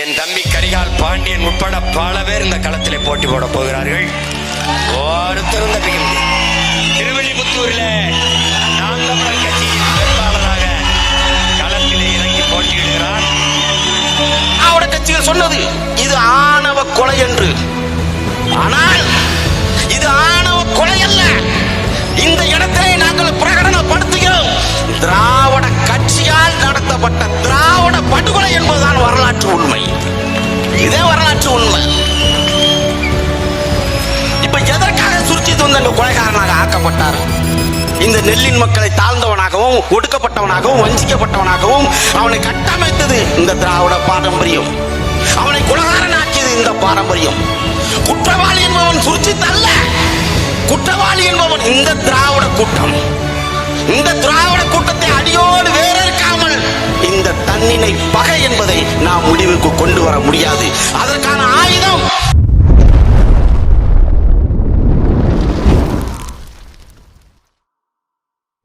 என் தம்பி கரிகால் பாண்டியன் உட்பட பல பேர் இந்த களத்திலே போட்டி போட போகிறார்கள். ஒருத்தரும் தப்பிக்க முடியும் திருவள்ளிபுத்தூரில் நாம் தமிழர் கட்சியின் வேட்பாளராக களத்திலே இறங்கி போட்டியிடுகிறார். கட்சிகள் சொன்னது இது ஆணவ கொலை என்று. ஆனால் இது ஆணவ கொலை அல்ல. இந்த இடத்தை நாங்கள் பிரகடனப்படுத்துகிறோம். திராவிட கட்சியால் நடத்தப்பட்ட திராவிட படுகொலை என்பதுதான் வரலாற்று உண்மை. இதே வரலாற்று உண்மை. இப்ப எதற்காக சுருச்சி தொந்தங்க கொலைகாரனாக ஆக்கப்பட்டார்? இந்த நெல்லின் மக்களை தாழ்ந்தவனாகவும் ஒடுக்கப்பட்டவனாகவும் வஞ்சிக்கப்பட்டவனாகவும் அவனை கட்டமைத்தது இந்த திராவிட பாரம்பரியம். அவனை குலகாரனாக்கியது இந்த பாரம்பரியம். குற்றவாளி என்பவன் சுருச்சித் அல்ல. குற்றவாளி என்பவன் இந்த திராவிட கூட்டம். இந்த திராவிட கூட்டத்தை அடியோடு வேறறுக்காமல் இந்த தன்னினை பகை என்பதை நாம் முடிவுக்கு கொண்டு வர முடியாது. அதற்கான ஆயுதம்.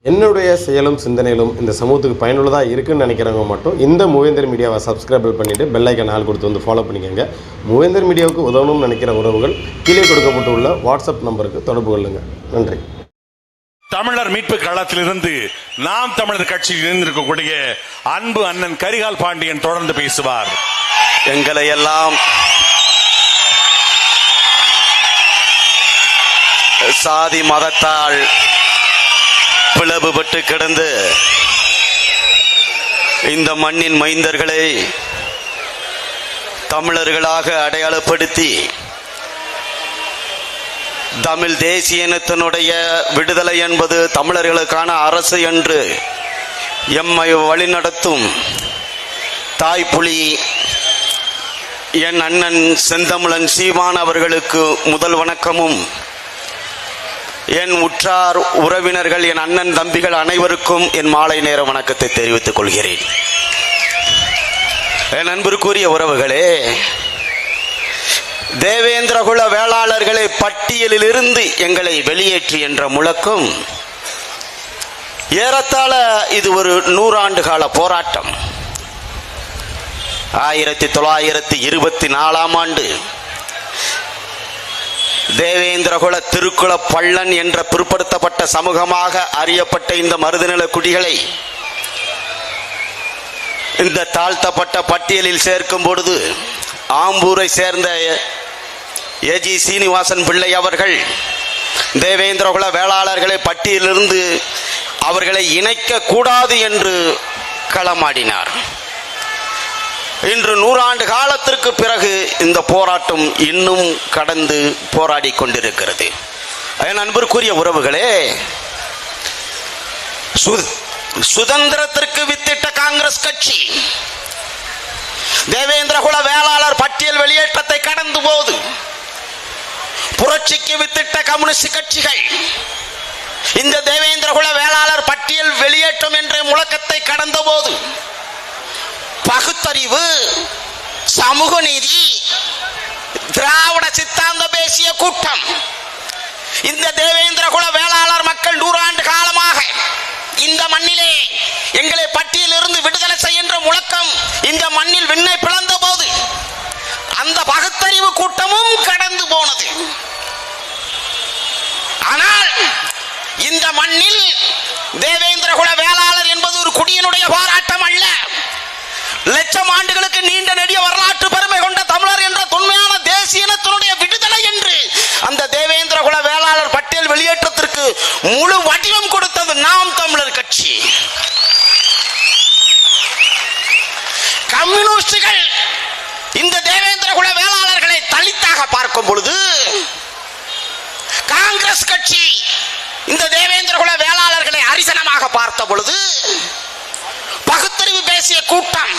என்னுடைய செயலும் சிந்தனையிலும் இந்த சமூகத்துக்கு பயனுள்ளதாக இருக்குன்னு நினைக்கிறவங்க மட்டும் இந்த மூவேந்தர் மீடியாவை சப்ஸ்கிரைப் பண்ணிவிட்டு பெல்லைக்கன் ஆள் கொடுத்து வந்து ஃபாலோ பண்ணிக்கோங்க. மூவேந்தர் மீடியாவுக்கு உதவணும்னு நினைக்கிற உறவுகள் கீழே கொடுக்கப்பட்டுள்ள வாட்ஸ்அப் நம்பருக்கு தொடர்பு கொள்ளுங்கள் நன்றி. தமிழர் மீட்பு களத்திலிருந்து நாம் தமிழர் கட்சியில் இருந்திருக்கக்கூடிய அன்பு அண்ணன் கரிகால் பாண்டியன் தொடர்ந்து பேசுவார். எங்களை எல்லாம் சாதி மதத்தால் பிளவுபட்டு கிடந்து இந்த மண்ணின் மைந்தர்களை தமிழர்களாக அடையாளப்படுத்தி தமிழ் தேசிய இனத்தினுடைய விடுதலை என்பது தமிழர்களுக்கான அரசு என்று எம்மை வழிநடத்தும் தாய்ப்புலி என் அண்ணன் செந்தமிழன் சீமான் அவர்களுக்கு முதல் வணக்கமும். என் உற்றார் உறவினர்கள் என் அண்ணன் தம்பிகள் அனைவருக்கும் என் மாலை நேர வணக்கத்தை தெரிவித்துக் கொள்கிறேன். என் அன்பிற்குரிய உறவுகளே தேவேந்திரகுல வேளாளர்களை பட்டியலிலிருந்து எங்களை வெளியேற்றி என்ற முழக்கம். ஏறத்தாழ இது ஒரு நூறாண்டு கால போராட்டம். ஆயிரத்தி தொள்ளாயிரத்தி இருபத்தி நாலாம் ஆண்டு தேவேந்திரகுல திருக்குல பள்ளன் என்ற பிற்படுத்தப்பட்ட சமூகமாக அறியப்பட்ட இந்த மருதநில குடிகளை இந்த தாழ்த்தப்பட்ட பட்டியலில் சேர்க்கும் பொழுது ஆம்பூரை சேர்ந்த ஏஜி சீனிவாசன் பிள்ளை அவர்கள் தேவேந்திரகுல வேளாளர்களை பட்டியலிருந்து அவர்களை இணைக்க கூடாது என்று களமாடினார். இன்று நூறாண்டு காலத்திற்கு பிறகு இந்த போராட்டம் இன்னும் கடந்து போராடி கொண்டிருக்கிறது. என் அன்பிற்குரிய உறவுகளே சுதந்திரத்திற்கு வித்திட்ட காங்கிரஸ் கட்சி தேவேந்திரகுல வேளாளர் பட்டியல் வெளியேற்றத்தை கடந்து போது புரட்சிக்கு வித்திட்ட கம்யூனிஸ்ட் கட்சிகள் இந்த தேவேந்திரகுல வேளாளர் பட்டியல் வெளியேற்றம் என்ற முழக்கத்தை கடந்த போது பகுத்தறிவு சமூக நீதி திராவிட சித்தாந்த பேசிய கூட்டம் இந்த தேவேந்திரகுல வேளாளர் மக்கள் நூறாண்டு காலமாக இந்த மண்ணிலே எங்களை பட்டியலிருந்து விடுதலை செய்கின்ற முழக்கம் இந்த மண்ணில் விண்ணை பிளந்த போது அந்த பகுத்தறிவு கூட்டமும் கடந்து போனது. ஆனால் இந்த மண்ணில் தேவேந்திரகுல வேளாளர் என்பது ஒரு குடியினுடைய போராட்டம் அல்ல. லட்சம் ஆண்டுகளுக்கு நீண்ட நெடிய வரலாம் பெருமை கொண்ட தமிழர் என்ற தொன்மையான தேசிய இனத்தினுடைய விடுதலை என்று அந்த தேவேந்திர குல வேளாளர் பட்டியல் வெளியேற்றத்திற்கு முழு வடிவம் கொடுத்தது நாம் தமிழர் கட்சி. கம்யூனிஸ்டுகள் இந்த தேவேந்திர குல வேளாளர்களை தலித்தாக பார்க்கும் பொழுது காங்கிரஸ் கட்சி இந்த தேவேந்திர குல வேளாளர்களை அரிசனமாக பார்த்த பொழுது பகுத்தறிவு பேசிய கூட்டம்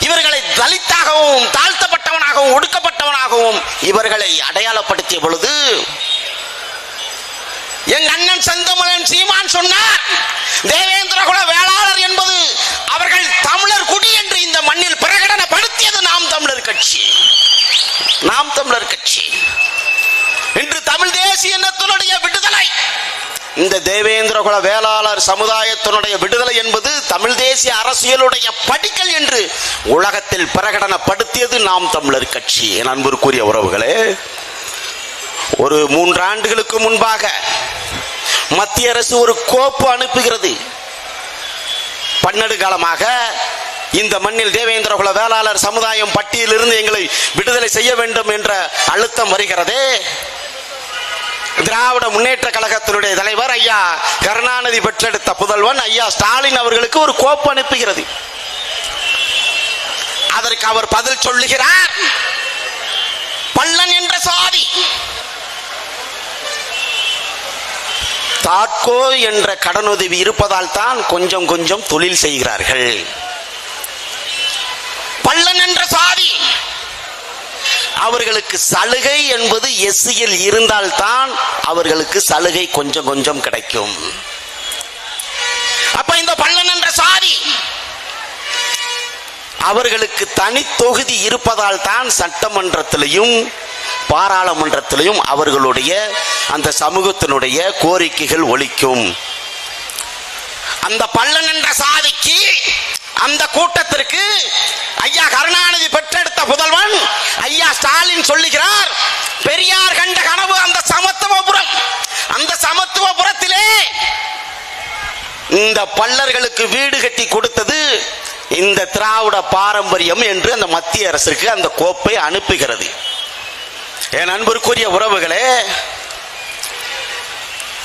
இவர்களை தலித்தாகவும் தாழ்த்தப்பட்டவனாகவும் ஒடுக்கப்பட்டவனாகவும் இவர்களை அடையாளப்படுத்திய பொழுது என் அண்ணன் செந்தமலன் சீமான் சொன்னார் தேவேந்திரகுல வேளாளர் என்பது அவர்கள் தமிழர் குடி என்று இந்த மண்ணில் பிரகடனப்படுத்தியது நாம் தமிழர் கட்சி நாம் தமிழர் கட்சி இன்று தமிழ் தேசிய இனத்தினுடைய விடுதலை இந்த தேவேந்திர குல வேளாளர் சமுதாயத்தினுடைய விடுதலை என்பது தமிழ் தேசிய அரசியலுடைய படிக்கல் என்று உலகத்தில் பிரகடனப்படுத்தியது நாம் தமிழர் கட்சி. என் அன்பிற்குரிய உறவுகளே ஒரு மூன்று ஆண்டுகளுக்கு முன்பாக மத்திய அரசு ஒரு கோப்பு அனுப்புகிறது. பன்னெடு காலமாக இந்த மண்ணில் தேவேந்திர குல வேளாளர் சமுதாயம் பட்டியலிருந்து எங்களை விடுதலை செய்ய வேண்டும் என்ற அழுத்தம் வருகிறதே. திராவிட முன்னேற்ற கழகத்தினுடைய தலைவர் ஐயா கருணாநிதி பெற்றெடுத்த புதல்வன் ஐயா ஸ்டாலின் அவர்களுக்கு ஒரு கோப்பு அனுப்புகிறது. அதற்கு அவர் பதில் சொல்லுகிறார். பள்ளன் என்ற சாதி. தாட்கோ என்ற கடனுதவி இருப்பதால் தான் கொஞ்சம் கொஞ்சம் தொழில் செய்கிறார்கள். பள்ளன் என்ற சாதி. அவர்களுக்கு சலுகை என்பது எஸ்சியில் இருந்தால்தான் அவர்களுக்கு சலுகை கொஞ்சம் கொஞ்சம் கிடைக்கும். அப்ப இந்த பள்ளன் என்ற சாதி அவர்களுக்கு தனி தொகுதி இருப்பதால் தான் சட்டமன்றத்திலையும் பாராளுமன்றத்திலையும் அவர்களுடைய அந்த சமூகத்தினுடைய கோரிக்கைகள் ஒழிக்கும் அந்த பள்ளன் என்ற சாதிக்கு அந்த கூட்டத்திற்கு ஐயா கருணாநிதி பெற்றெடுத்த புதல்வன் ஐயா ஸ்டாலின் சொல்லுகிறார் பெரியார் கண்ட கனவு அந்த சமத்துவபுரம். அந்த சமத்துவபுரத்திலே இந்த பல்லர்களுக்கு வீடு கட்டி கொடுத்தது இந்த திராவிட பாரம்பரியம் என்று அந்த மத்திய அரசுக்கு அந்த கோப்பை அனுப்புகிறது. என் அன்பிற்குரிய உறவுகளே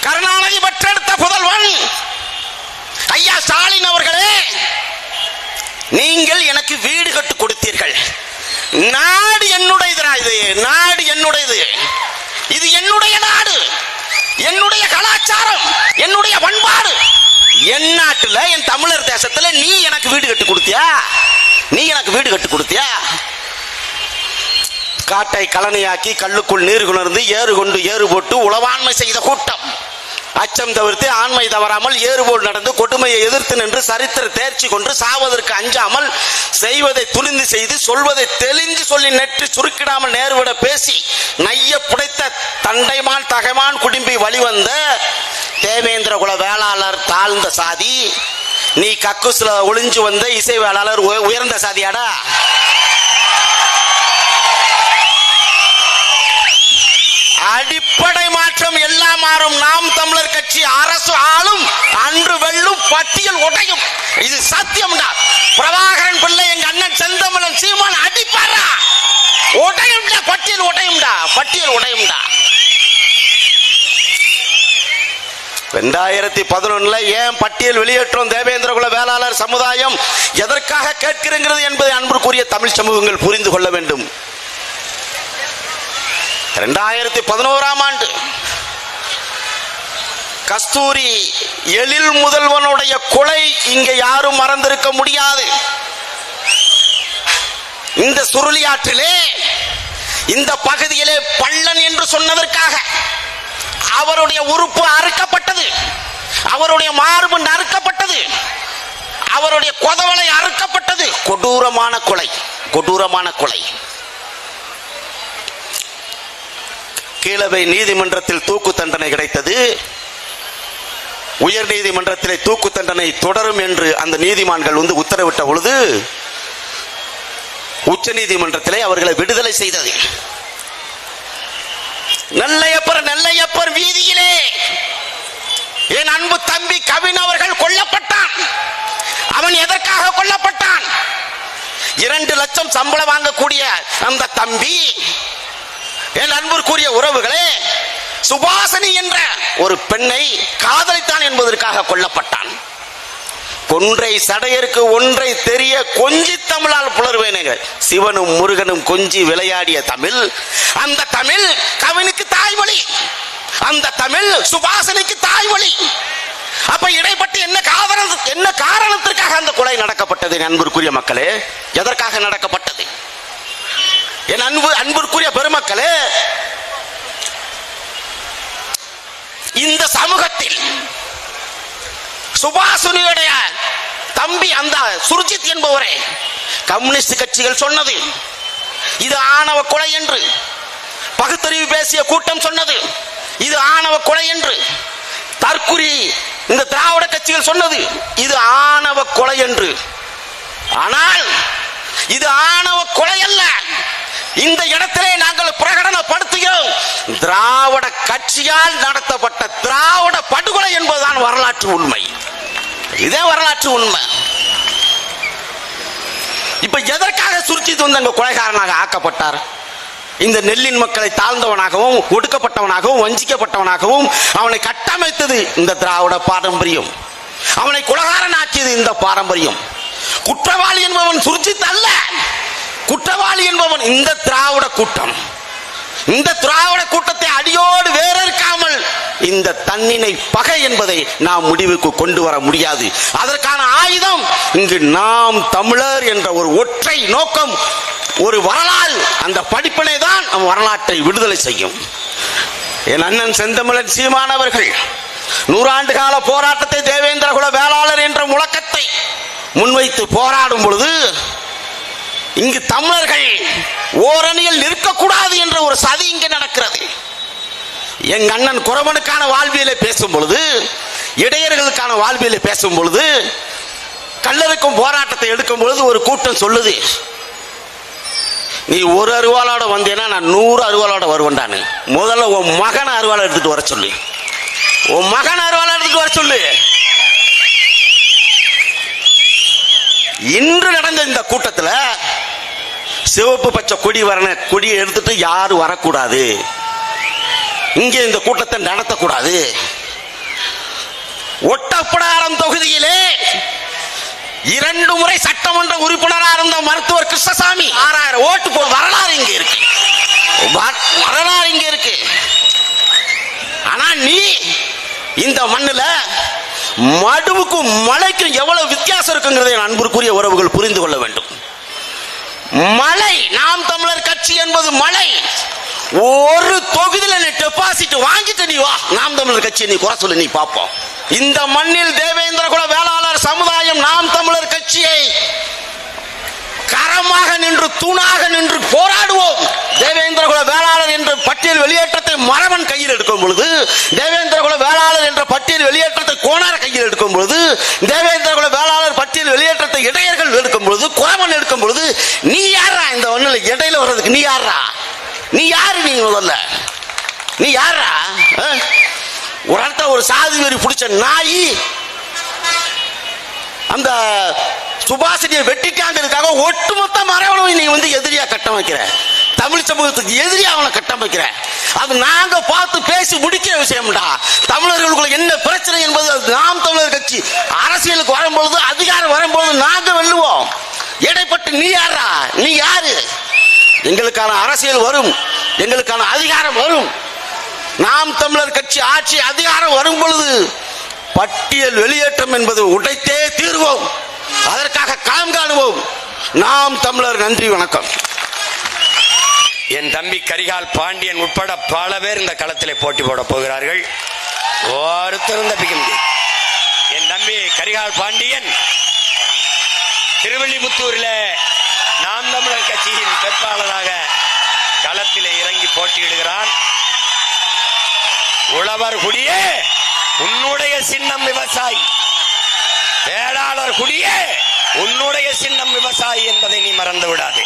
கருணாநிதி பெற்றெடுத்த புதல்வன் ஐயா ஸ்டாலின் அவர்களே நீங்கள் எனக்கு வீடு கட்டு கொடுத்தீர்கள். நாடு என்னுடையதுரா இது? நாடு என்னுடையது? இது என்னுடைய நாடு. என்னுடைய கலாச்சாரம். என்னுடைய பண்பாடு. என் நாட்டுல என் தமிழர் தேசத்துல நீ எனக்கு வீடு கட்டு கொடுத்தியா? நீ எனக்கு வீடு கட்டு கொடுத்தியா? காட்டை கலனையாக்கி கல்லுக்குள் நீர் குணர்ந்து ஏறு கொண்டு ஏறு போட்டு உளவாண்மை செய்த கூட்டம். அச்சம் தவிர்த்து ஆண்மை தவறாமல் ஏறுபோல் நடந்து கொடுமையை எதிர்த்து நின்று சரித்திர தேர்ச்சி கொண்டு சாவதற்கு அஞ்சாமல் செய்வதை துணிந்து செய்து சொல்வதை தெளிந்து சொல்லி நெற்றி சுருக்கிடாமல் நேர்விட பேசி நைய புடைத்த தண்டைமான் தகைமான் குடும்பி வழிவந்த தேவேந்திர குல வேளாளர் தாழ்ந்த சாதி. நீ கக்குஸ்ல ஒளிஞ்சு வந்த இசை வேளாளர் உயர்ந்த சாதியாடா? அடிப்படை எல்லாம் மாறும். நாம் தமிழர் கட்சி அரசு ஆளும் அன்று வெள்ளும் பட்டியல் உடையும். இது சத்தியம்டா. பிரபாகரன் பிள்ளை எங்க அண்ணன் செந்தமிழன் சீமான் அடிப்பாரா? உடையும்டா பட்டியல் உடையும்டா பட்டியல் உடையும்டா. ரெண்டாயிரத்தி பதினொன்னுல ஏன் பட்டியல் வெளியேற்றம்? தேவேந்திர குல வேளாளர் சமுதாயம் எதற்காக கேட்கிறங்கிறது என்பதை அன்புக்குரிய தமிழ் சமூகங்கள் புரிந்து கொள்ள வேண்டும். ரெண்டாயிரத்தி பதினோராம் ஆண்டு கஸ்தூரி எழில் முதல்வனுடைய கொலை இங்க யாரும் மறந்திருக்க முடியாது. இந்த சுருளியாற்றிலே இந்த பகுதியிலே பள்ளன் என்று சொன்னதற்காக அவருடைய உறுப்பு அறுக்கப்பட்டது. அவருடைய மார்பு நறுக்கப்பட்டது. அவருடைய கொதவலை அறுக்கப்பட்டது. கொடூரமான கொலை கொடூரமான கொலை. கீழவை நீதிமன்றத்தில் தூக்கு தண்டனை கிடைத்தது. உயர் நீதிமன்றத்திலே தூக்கு தண்டனை தொடரும் என்று அந்த நீதிமான்கள் வந்து உத்தரவிட்ட பொழுது உச்ச நீதிமன்றத்திலே அவர்களை விடுதலை செய்தது. நெல்லையப்பர் நெல்லையப்பர் வீதியிலே என் அன்பு தம்பி கவின் அவர்கள் கொல்லப்பட்டான். அவன் எதற்காக கொல்லப்பட்டான்? இரண்டு லட்சம் சம்பளம் வாங்கக்கூடிய அந்த தம்பி என் அன்பிற்குரிய உறவுகளே சுபாசனி என்ற ஒரு பெண்ணை காதலித்தான் என்பதற்காக கொல்லப்பட்டான். கொன்றை சடையருக்கு ஒன்றை தெரிய கொஞ்சி தமிழால் புலர்வேனுங்க சிவனும் முருகனும் கொஞ்சி விளையாடிய தமிழ் அந்த தமிழ் கவினுக்கு தாய்மொழி. அந்த தமிழ் சுபாசனைக்கு தாய்மொழி. அப்ப இடைப்பட்டு என்ன காரணம் என்ன காரணத்திற்காக அந்த கொலை நடக்கப்பட்டது அன்பிற்குரிய மக்களே? எதற்காக நடக்கப்பட்டது? என் அன்பு அன்பிற்குரிய பெருமக்களே இந்த சமூகத்தில் சுபாசுனியுடைய தம்பி அந்த சுர்ஜித் என்பவரே கம்யூனிஸ்ட் கட்சிகள் சொன்னது. இது ஆணவ கொலை என்று. பகுத்தறிவு பேசிய கூட்டம் சொன்னது. இது ஆணவ கொலை என்று. தற்குறி இந்த திராவிட கட்சிகள் சொன்னது. இது ஆணவ கொலை என்று. ஆனால் இது ஆணவ கொலை அல்ல. இந்த இடத்திலே நாங்கள் பிரகடனப்படுத்துகிறோம். திராவிட கட்சியால் நடத்தப்பட்ட திராவிட படுகொலை என்பதுதான் வரலாற்று உண்மை. இதே வரலாற்று உண்மை. இப்ப எதற்காக சுருச்சி தொந்தங்க கொலைகாரனாக ஆக்கப்பட்டார்? இந்த நெல்லின் மக்களை தாழ்ந்தவனாகவும் ஒடுக்கப்பட்டவனாகவும் வஞ்சிக்கப்பட்டவனாகவும் அவனை கட்டமைத்தது இந்த திராவிட பாரம்பரியம். அவனை குலகாரன் ஆக்கியது இந்த பாரம்பரியம். குற்றவாளி என்பவன் சுருச்சித் அல்ல குற்றவாளி என்பவன் இந்த திராவிட கூட்டம். இந்த திராவிட கூட்டத்தை அடியோடு வேறறுக்காமல் இந்த தன்னினை பகை என்பதை நாம் முடிவுக்கு கொண்டு வர முடியாது. அதற்கான ஆயுதம் இங்கு நாம் தமிழர் என்ற ஒரு ஒற்றை நோக்கம் ஒரு வரலாறு. அந்த படிப்பினை தான் நம் வரலாற்றை விடுதலை செய்யும். என் அண்ணன் செந்தமிழன் சீமானவர்கள் நூறாண்டு கால போராட்டத்தை தேவேந்திர குல வேளாளர் என்ற முழக்கத்தை முன்வைத்து போராடும் பொழுது இங்கு தமிழர்கள் ஓரணியில் நிற்கக்கூடாது என்ற ஒரு சதி இங்கு நடக்கிறது. எங்க அண்ணன் குறவனுக்கான வாழ்வியலை பேசும் பொழுது இடையர்களுக்கான வாழ்வியலை பேசும் பொழுது கல்லறுக்கும் போராட்டத்தை எடுக்கும் பொழுது ஒரு கூட்டம் சொல்லுது. நீ ஒரு அருவாளோட வந்தேன்னா நான் நூறு அருவாளோட வருவேன்டான்னு முதல்ல உன் மகன் அருவாளை எடுத்துட்டு வர சொல்லு. உன் மகன் அருவாளை எடுத்துட்டு வர சொல்லு. இன்று நடந்த இந்த கூட்டத்தில் சிவப்பு பச்சை கொடி வரண கொடியை எடுத்துட்டு யாரும் வரக்கூடாது? இங்கே இந்த கூட்டத்தை நடத்தக்கூடாது. ஒட்டப்படாரம் தொகுதியிலே இரண்டு முறை சட்டமன்ற உறுப்பினராக இருந்த மருத்துவர் கிருஷ்ணசாமி. ஆறாயிரம் ஓட்டு போ வரலாறு இங்க இருக்கு. வ- வரலாறு இங்க இருக்கு. ஆனா நீ இந்த மண்ணுல மடுவுக்கும் மலைக்கும் எவ்வளவு வித்தியாசம் இருக்குங்கிறதை நண்பருக்குரிய உறவுகள் புரிந்து கொள்ள வேண்டும். மலை நாம் தமிழர் கட்சி என்பது மலை ஒரு தொகுதியில நீ டெபாசிட் வாங்கிட்டு நீ வா. நாம் தமிழர் கட்சியை நீ குறை சொல்லு நீ பார்ப்போம். இந்த மண்ணில் தேவேந்திர குல வேளாளர் சமுதாயம் நாம் தமிழர் கட்சியை மரமாக நின்று தூணாக நின்று போராடுவோம். தேவேந்திர குல வேளாளர் என்ற பட்டியல் வெளியேற்றத்தை மரவன் கையில் எடுக்கும் பொழுது தேவேந்திர குல வேளாளர் என்ற பட்டியல் வெளியேற்றத்தை கோணார் கையில் எடுக்கும் பொழுது தேவேந்திர குல வேளாளர் பட்டியல் வெளியேற்றத்தை இடையர்கள் எடுக்கும் பொழுது குறவன் எடுக்கும் பொழுது நீ யாரா இந்த ஒண்ணுல இடையில வர்றதுக்கு நீ யாரா நீ யாரு நீ முதல்ல? நீ யாரா ஆ? ஒரு இடத்துல ஒரு சாதி வெறி பிடிச்ச நாய் அந்த சுபாஷினியை வெட்டிட்டாங்கிறதுக்காக ஒட்டுமொத்த மரவணும் நீ வந்து எதிரியா கட்டம் வைக்கிற. தமிழ் சமூகத்துக்கு எதிரியா அவனை கட்டம் வைக்கிற. அது நாங்க பார்த்து பேசி முடிக்கிற விஷயம்டா. தமிழர்களுக்குள்ள என்ன பிரச்சனை என்பது அது நாம் தமிழர் கட்சி அரசியலுக்கு வரும்பொழுது அதிகாரம் வரும்பொழுது நாங்க வெல்லுவோம். இடைப்பட்டு நீ யாரா நீ யாரு? எங்களுக்கான அரசியல் வரும். எங்களுக்கான அதிகாரம் வரும். நாம் தமிழர் கட்சி ஆட்சி அதிகாரம் வரும் பொழுது பட்டியல் வெளியேற்றம் என்பது உடைத்தே தீர்வோம். அதற்காக களம் காணுவோம். நாம் தமிழர் நன்றி வணக்கம். என் தம்பி கரிகால் பாண்டியன் உட்பட பல பேர் இந்த களத்திலே போட்டி போட போகிறார்கள். ஒருத்தரும் தப்பிக்க முடியும் என் தம்பி கரிகால் பாண்டியன் திருவள்ளிபுத்தூரில் நாம் தமிழர் கட்சியின் வேட்பாளராக களத்தில் இறங்கி போட்டியிடுகிறான். உழவர் குடியே உன்னுடைய சின்னம் விவசாயி. வேளாளர் குடியே உன்னுடைய சின்னம் விவசாயி என்பதை நீ மறந்து விடாதே.